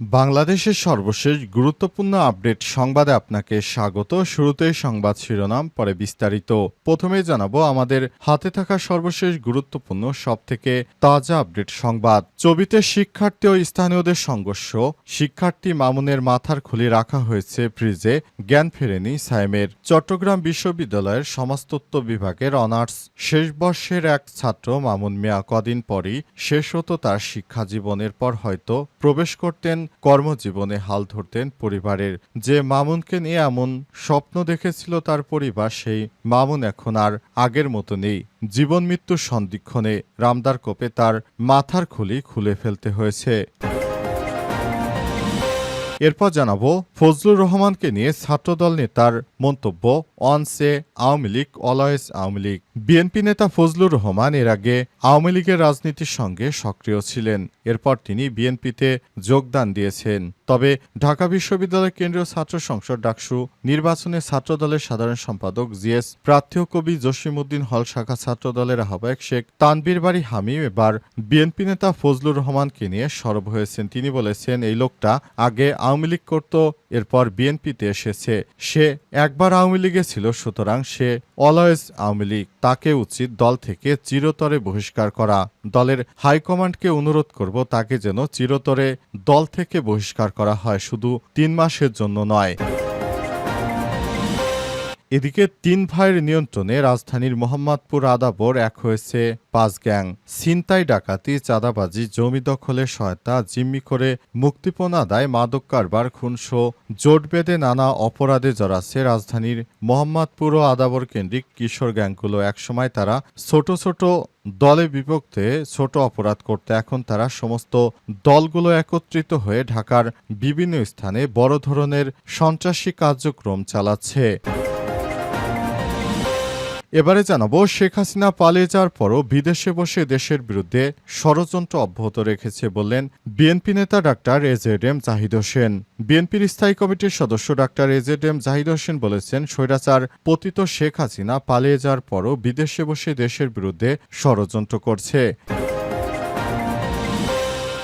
বাংলাদেশের সর্বশেষ গুরুত্বপূর্ণ আপডেট সংবাদে আপনাকে স্বাগত। শুরুতেই সংবাদ শিরোনাম, পরে বিস্তারিত। প্রথমে জানাব আমাদের হাতে থাকা সর্বশেষ গুরুত্বপূর্ণ, সবথেকে তাজা আপডেট সংবাদ। চবিতে শিক্ষার্থী ও স্থানীয়দের সংঘর্ষ। শিক্ষার্থী মামুনের মাথার খুলি রাখা হয়েছে ফ্রিজে, জ্ঞান ফেরেনি সাইমের চট্টগ্রাম বিশ্ববিদ্যালয়ের সমাজতত্ত্ব বিভাগের অনার্স শেষ বর্ষের এক ছাত্র মামুন মিয়া কদিন পরই শেষ হতো তার শিক্ষা জীবনের পর হয়তো প্রবেশ করতেন কর্মজীবনে হাল ধরতেন পরিবারের। যে মামুনকে নিয়ে এমন স্বপ্ন দেখেছিল তার পরিবার, সেই মামুন এখন আর আগের মতো নেই। জীবন মৃত্যুর সন্দিক্ষণে রামদার কোপে তার মাথার খুলি খুলে ফেলতে হয়েছে। এরপর জানাব, ফজলুর রহমানকে নিয়ে ছাত্রদল নেতার মন্তব্য, once a Awami League always Awami League. BNP নেতা ফজলুর রহমান এর আগে আওয়ামী লীগের রাজনীতির সঙ্গে সক্রিয় ছিলেন। এরপর তিনি বিএনপিতে যোগদান দিয়েছেন। তবে ঢাকা বিশ্ববিদ্যালয় কেন্দ্রীয় ছাত্র সংসদ ডাকসু নির্বাচনে ছাত্রদলের সাধারণ সম্পাদক জিএস, প্রার্থী কবি জসিমউদ্দিন হল শাখা ছাত্রদলের আহ্বায়ক শেখ তানবীর বাড়ি হামিম এবার বিএনপি নেতা ফজলুর রহমানকে নিয়ে সরব হয়েছেন। তিনি বলেছেন, এই লোকটা আগে আওয়ামী লীগ করত, এরপর বিএনপিতে এসেছে। সে একবার আওয়ামী লীগে ছিল, সুতরাং সে অলওয়েজ আওয়ামী লীগ। তাকে উচিত দল থেকে চিরতরে বহিষ্কার করা। দলের হাইকমান্ডকে অনুরোধ করব তাকে যেন চিরতরে দল থেকে বহিষ্কার করা হয়, শুধু তিন মাসের জন্য নয়। এদিকে তিন ভাইয়ের নিয়ন্ত্রণে রাজধানীর মোহাম্মদপুর আদাবর এক হয়েছে পাঁচ গ্যাং। ছিনতাই ডাকাতি, চাঁদাবাজি, জমি দখলের সহায়তা, জিম্মি করে মুক্তিপণ আদায়, মাদক কারবার খুনসো জোট বেঁধে নানা অপরাধে জড়াচ্ছে রাজধানীর মোহাম্মদপুর ও আদাবর কেন্দ্রিক কিশোর গ্যাংগুলো। একসময় তারা ছোট ছোট দলে বিভক্তে ছোট অপরাধ করতে। এখন তারা সমস্ত দলগুলো একত্রিত হয়ে ঢাকার বিভিন্ন স্থানে বড় ধরনের সন্ত্রাসী কার্যক্রম চালাচ্ছে। এবারে জানাব, শেখ হাসিনা পালিয়ে যাওয়ার পরও বিদেশে বসে দেশের বিরুদ্ধে ষড়যন্ত্র অব্যাহত রেখেছে বললেন বিএনপি নেতা doctor A Z M Zahid Hossain. বিএনপির স্থায়ী কমিটির সদস্য doctor A Z M Zahid Hossain বলেছেন, স্বৈরাচার পতিত শেখ হাসিনা পালিয়ে যাওয়ার পরও বিদেশে বসে দেশের বিরুদ্ধে ষড়যন্ত্র করছে।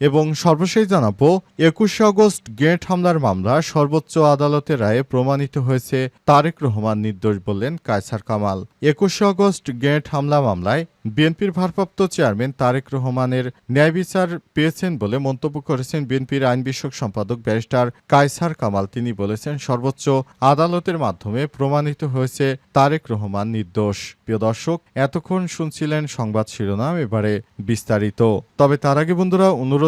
এবং সর্বশেষ জানাব, একুশে আগস্ট গেট হামলার মামলা সর্বোচ্চ আদালতের রায়ে প্রমাণিত হয়েছে তারেক রহমান নির্দোষ বললেন কায়সার কামাল। একুশে আগস্ট গেট হামলা মামলায় বিএনপির ভারপ্রাপ্ত চেয়ারম্যান তারেক রহমানের ন্যায় বিচার পেয়েছেন বলে মন্তব্য করেছেন বিএনপির আইন বিষয়ক সম্পাদক ব্যারিস্টার কায়সার কামাল। তিনি বলেছেন, সর্বোচ্চ আদালতের মাধ্যমে প্রমাণিত হয়েছে তারেক রহমান নির্দোষ। প্রিয় দর্শক, এতক্ষণ শুনছিলেন সংবাদ শিরোনাম, এবারে বিস্তারিত। তবে তার আগে বন্ধুরা, অনুরোধ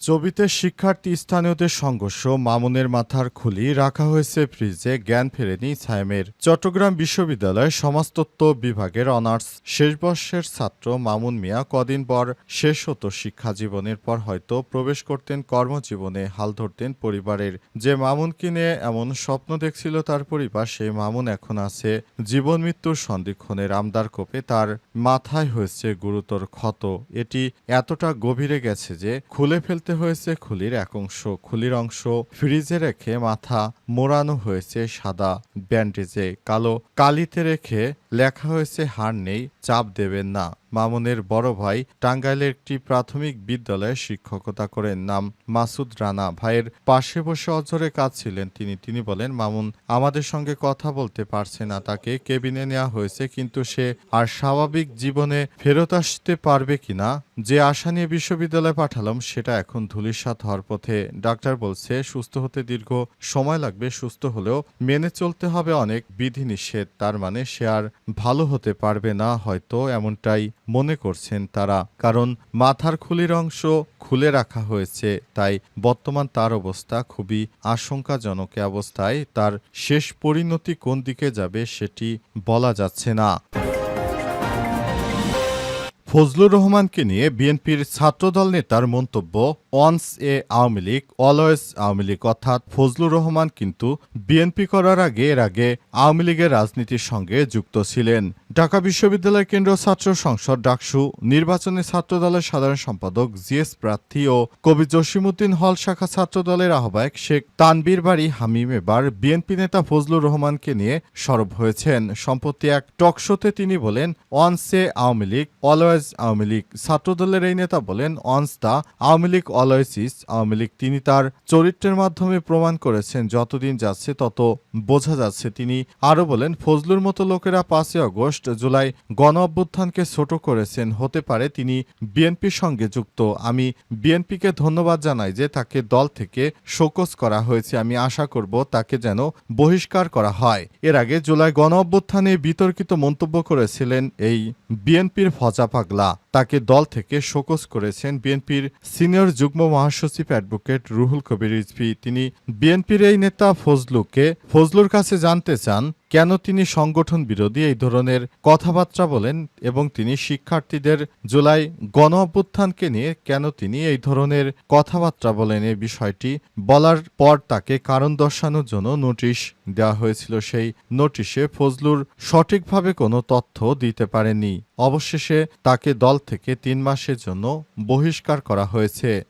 ছবিতে শিক্ষার্থী স্থানীয়দের সংঘর্ষ, মামুনের মাথার খুলি, রাখা হয়েছে ফ্রিজে, জ্ঞান ফেরেনি সাইমের চট্টগ্রাম বিশ্ববিদ্যালয়ের সমাজতত্ত্ব বিভাগের অনার্স। শেষ বর্ষের ছাত্র মামুন মিয়া কদিন পর শেষ হতো শিক্ষা জীবনের পর হয়তো প্রবেশ করতেন কর্মজীবনে, হাল ধরতেন পরিবারের। যে মামুনকে নিয়ে এমন স্বপ্ন দেখছিল তার পরিবার সেই মামুন এখন আছে। জীবন মৃত্যুর সন্দিক্ষণে রামদার কোপে তার মাথায় হয়েছে গুরুতর ক্ষত। এটি এতটা গভীরে গেছে যে খুলে ফেলতে হয়েছে খুলির এক অংশ। খুলির অংশ ফ্রিজে রেখে মাথা মোড়ানো হয়েছে সাদা ব্যান্ডেজে। কালো কালিতে রেখে লেখা হয়েছে, হার নেই, চাপ দেবেন না। মামুনের বড় ভাই টাঙ্গাইলের একটি প্রাথমিক বিদ্যালয়ে শিক্ষকতা করেন নাম মাসুদ রানা। ভাইয়ের পাশে বসে অজরে কাঁদছিলেন তিনি। তিনি বলেন, মামুন, আমাদের সঙ্গে কথা বলতে পারছে না। তাকে কেবিনে নেওয়া হয়েছে, কিন্তু সে আর স্বাভাবিক জীবনে ফেরত আসতে পারবে কিনা যে আশা নিয়ে বিশ্ববিদ্যালয়ে পাঠালাম, সেটা এখন ধুলিসাৎ হওয়ার পথে। ডাক্তার বলছে, সুস্থ হতে দীর্ঘ সময় লাগবে। সুস্থ হলেও মেনে চলতে হবে অনেক বিধিনিষেধ। তার মানে সে আর ভালো হতে পারবে না, হয়তো এমনটাই মনে করছেন তারা, কারণ মাথার খুলির অংশ খুলে রাখা হয়েছে, তাই বর্তমান তার অবস্থা খুবই আশঙ্কাজনক অবস্থায়, তার শেষ পরিণতি কোন দিকে যাবে সেটি বলা যাচ্ছে না। ফজলুর রহমানকে নিয়ে বিএনপির ছাত্রদল নেতার মন্তব্য once a Awami League, always Awami League, অর্থাৎ ফজলুর রহমান কিন্তু বিএনপি করার আগে এর আগে আওয়ামী লীগের রাজনীতির সঙ্গে যুক্ত ছিলেন। ঢাকা বিশ্ববিদ্যালয় কেন্দ্রীয় ছাত্র সংসদ ডাকসু, নির্বাচনে ছাত্রদলের সাধারণ সম্পাদক জিএস প্রার্থী ও কবি জসিমুদ্দিন হল শাখা ছাত্রদলের আহ্বায়ক শেখ তানবীর বাড়ি হামিম এবার বিএনপি নেতা ফজলুর রহমানকে নিয়ে সরব হয়েছেন। সম্প্রতি এক টকশোতে তিনি বলেন once a Awami League, always Awami League. ছাত্রদলের এই নেতা বলেন once the Awami League, always is Awami League. তিনি তার চরিত্রের মাধ্যমে প্রমাণ করেছেন, যতদিন যাচ্ছে, তত বোঝা যাচ্ছে। তিনি আরও বলেন, ফজলুর মতো লোকেরা পাঁচই আগস্ট জুলাই গণ অভ্যুত্থানকে ছোট করেছেন। হতে পারে তিনি বিএনপির সঙ্গে যুক্ত। আমি বিএনপিকে ধন্যবাদ জানাই যে তাকে দল থেকে শোকজ করা হয়েছে। আমি আশা করব তাকে যেন বহিষ্কার করা হয়। এর আগে জুলাই গণ অভ্যুত্থানে বিতর্কিত মন্তব্য করেছিলেন এই বিএনপির ফজা পাগলা। তাকে দল থেকে শোকজ করেছেন বিএনপির সিনিয়র যুগ্ম মহাসচিব অ্যাডভোকেট রুহুল কবির রিজভী। তিনি বিএনপির এই নেতা ফজলুকে, ফজলুর কাছে জানতে চান কেন তিনি সংগঠন বিরোধী এই ধরনের কথাবার্তা বলেন এবং তিনি শিক্ষার্থীদের জুলাই গণ অভ্যুত্থানকে নিয়ে কেন তিনি এই ধরনের কথাবার্তা বলেন এই বিষয়টি বলার পর তাকে কারণ দর্শানোর জন্য নোটিশ দেওয়া হয়েছিল। সেই নোটিশে ফজলুর সঠিকভাবে কোনো তথ্য দিতে পারেনি অবশেষে তাকে দল থেকে তিন মাসের জন্য বহিষ্কার করা হয়েছে।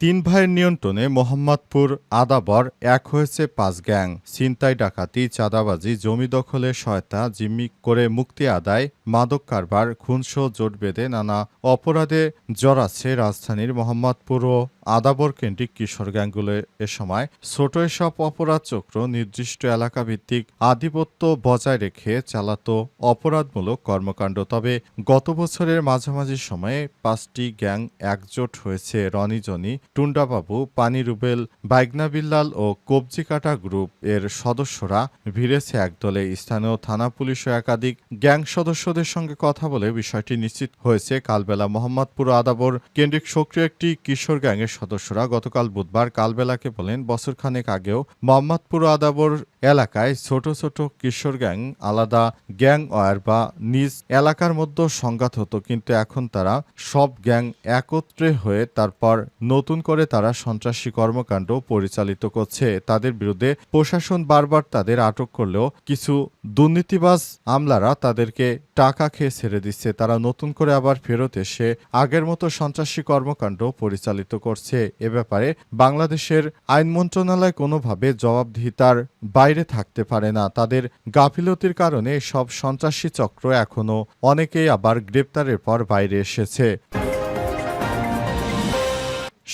তিন ভাইয়ের নিয়ন্ত্রণে মোহাম্মদপুর আদাবর এক হয়েছে পাঁচ গ্যাং। ছিনতাই, ডাকাতি, চাঁদাবাজি, জমি দখলে, সহায়তা, জিম্মি করে মুক্তি আদায়, মাদক কারবার, খুনসহ জোট বেঁধে নানা অপরাধে জড়াচ্ছে রাজধানীর মোহাম্মদপুর ও আদাবর কেন্দ্রিক কিশোর গ্যাংগুলো এ সময় ছোট এসব অপরাধ চক্র নির্দিষ্ট এলাকা ভিত্তিক আধিপত্য বজায় রেখে চালাতো অপরাধমূলক কর্মকাণ্ড। তবে গত বছরের মাঝামাঝি সময়ে পাঁচটি গ্যাং একজোট হয়েছে রনিজনি টুন্ডাবাবু, পানি রুবেল, বাইগনা বিল্লাল ও কবজি কাটা গ্রুপ। এর সদস্যরা ভিড়েছে একদলে। স্থানীয় থানা পুলিশ ও একাধিক গ্যাং সদস্যদের সঙ্গে কথা বলে বিষয়টি নিশ্চিত হয়েছে। কালবেলা মোহাম্মদপুর আদাবর কেন্দ্রিক সক্রিয় একটি কিশোর গ্যাংয়ের সদস্যরা গতকাল বুধবার কালবেলাকে বলেন বছরখানেক আগেও মোহাম্মদপুর আদাবর এলাকায় ছোট ছোট কিশোর গ্যাং, আলাদা গ্যাং ওয়ার বা নিজ এলাকার মধ্যে সংঘাত হতো, কিন্তু এখন তারা সব গ্যাং একত্রে হয়ে তারপর নতুন করে তারা সন্ত্রাসী কর্মকাণ্ড পরিচালিত করছে। তাদের বিরুদ্ধে প্রশাসন বারবার তাদের আটক করলেও কিছু দুর্নীতিবাজ আমলারা তাদেরকে টাকা খেয়ে ছেড়ে দিচ্ছে। তারা নতুন করে আবার ফেরত এসে আগের মতো সন্ত্রাসী কর্মকাণ্ড পরিচালিত করছে। এ ব্যাপারে বাংলাদেশের আইন মন্ত্রণালয় কোনোভাবে জবাবদিহিতার বাইরে থাকতে পারে না। তাদের গাফিলতির কারণে সব সন্ত্রাসী চক্র এখনও অনেকেই আবার গ্রেপ্তারের পর বাইরে এসেছে।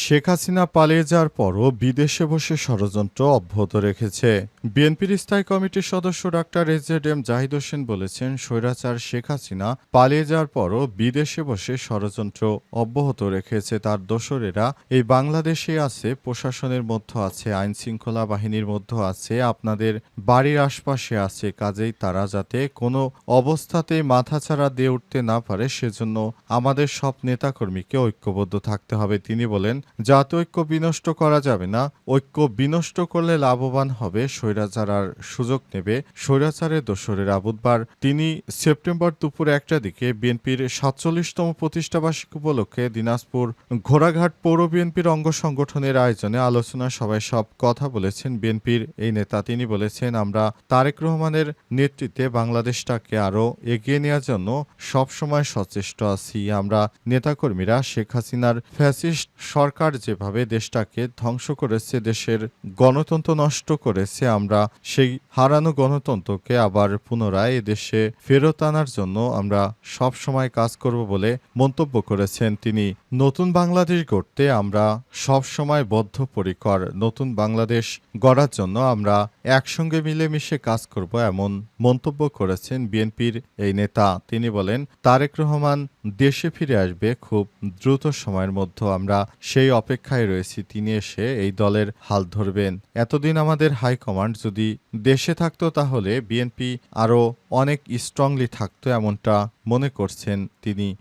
শেখ হাসিনা পালিয়ে যাওয়ার পরও বিদেশে বসে ষড়যন্ত্র অব্যাহত রেখেছে। বিএনপির স্থায়ী কমিটির সদস্য doctor A Z M Zahid Hossain বলেছেন, স্বৈরাচার শেখ হাসিনা পালিয়ে যাওয়ার পরও বিদেশে বসে ষড়যন্ত্র অব্যাহত রেখেছে। তার দোসরেরা, এই বাংলাদেশে আছে, প্রশাসনের মধ্যে আছে আইন শৃঙ্খলা বাহিনীর মধ্যে আছে, আপনাদের বাড়ির আশপাশে আছে, কাজেই তারা যাতে কোনো অবস্থাতেই মাথাছাড়া দিয়ে উঠতে না পারে, সেজন্য আমাদের সব নেতাকর্মীকে ঐক্যবদ্ধ থাকতে হবে। তিনি বলেন জাতীয় ঐক্য বিনষ্ট করা যাবে না, ঐক্য বিনষ্ট করলে লাভবান হবে স্বৈরাচার আর সুযোগ নেবে স্বৈরাচারের দোসরেরা। বুধবার তিনি সেপ্টেম্বর দুপুর একটা দিকে বিএনপির সাতচল্লিশতম প্রতিষ্ঠাবার্ষিকী উপলক্ষে দিনাজপুর ঘোড়াঘাট পৌর বিএনপির অঙ্গ সংগঠনের আয়োজনে আলোচনা সভায় সব কথা বলেছেন বিএনপির এই নেতা। তিনি বলেছেন, আমরা তারেক রহমানের নেতৃত্বে বাংলাদেশটাকে আরও এগিয়ে নেওয়ার জন্য সবসময় সচেষ্ট আছি। আমরা নেতাকর্মীরা শেখ হাসিনার ফ্যাসিস্ট সরকার যেভাবে দেশটাকে ধ্বংস করেছে, দেশের গণতন্ত্র নষ্ট করেছে, আমরা সেই হারানো গণতন্ত্রকে আবার পুনরায় দেশে ফেরত আনার জন্য আমরা সব সময় কাজ করব বলে মন্তব্য করেছেন তিনি। নতুন বাংলাদেশ গড়তে আমরা সব সময় বদ্ধপরিকর, নতুন বাংলাদেশ গড়ার জন্য আমরা একসঙ্গে মিলেমিশে কাজ করব এমন মন্তব্য করেছেন বিএনপির এই নেতা। তিনি বলেন, তারেক রহমান দেশে ফিরে আসবে খুব দ্রুত সময়ের মধ্যে, আমরা সেই অপেক্ষায় রয়েছি, তিনি এসে এই দলের হাল ধরবেন। এতদিন আমাদের হাইকমান্ড যদি দেশে থাকতো তাহলে বিএনপি আরও অনেক স্ট্রংলি থাকতো এমনটা মনে করছেন তিনি।